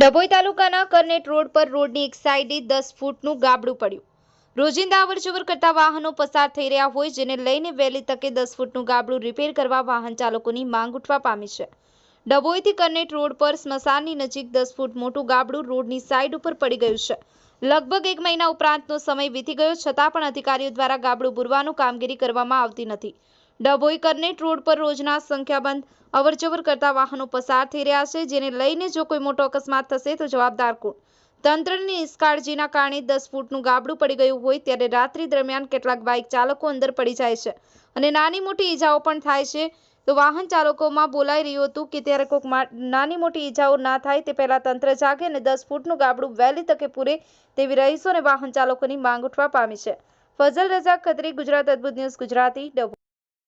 ડભોઈ તાલુકાના કરનેટ રોડ પર રોડની એક સાઈડે દસ ફૂટનું ગાબડું પડ્યું. રોજિંદા અવરજવર કરતા વાહનો પસાર થઈ રહ્યા હોય, જેને લઈને વહેલી તકે દસ ફૂટનું ગાબડું રિપેર કરવા વાહન ચાલકોની માંગ ઉઠવા પામી છે. ડભોઈથી કરનેટ રોડ પર સ્મશાનની નજીક દસ ફૂટ મોટું ગાબડું રોડની સાઈડ ઉપર પડી ગયું છે. લગભગ એક મહિના ઉપરાંતનો સમય વીતી ગયો, છતાં પણ અધિકારીઓ દ્વારા ગાબડું બુરવાનું કામગીરી કરવામાં આવતી નથી. ડભોઈ કરનેટ રોડ પર રોજના સંખ્યાબંધ અવરજવર કરતા વાહનો પસાર થઈ રહ્યા છે, જેને લઈને જો કોઈ મોટો અકસ્માત થશે તો જવાબદાર કોણ? તંત્રની નિષ્કાળજીના કારણે દસ ફૂટનું ગાબડું પડી ગયું હોય ત્યારે રાત્રિ દરમિયાન કેટલાક બાઇક ચાલકો અંદર પડી જાય છે અને નાની મોટી ઈજાઓ પણ થાય છે. તો વાહન ચાલકોમાં બોલાઈ રહ્યું હતું કે ત્યારે કોઈક નાની મોટી ઈજાઓ ના થાય તે પહેલા તંત્ર જાગે અને દસ ફૂટનું ગાબડું વહેલી તકે પૂરે તેવી રહીશો અને વાહન ચાલકોની માંગ ઉઠવા પામી છે. ફઝલ રજા ખત્રી, ગુજરાત અદભુત ન્યૂઝ, ગુજરાતી ડભોઈ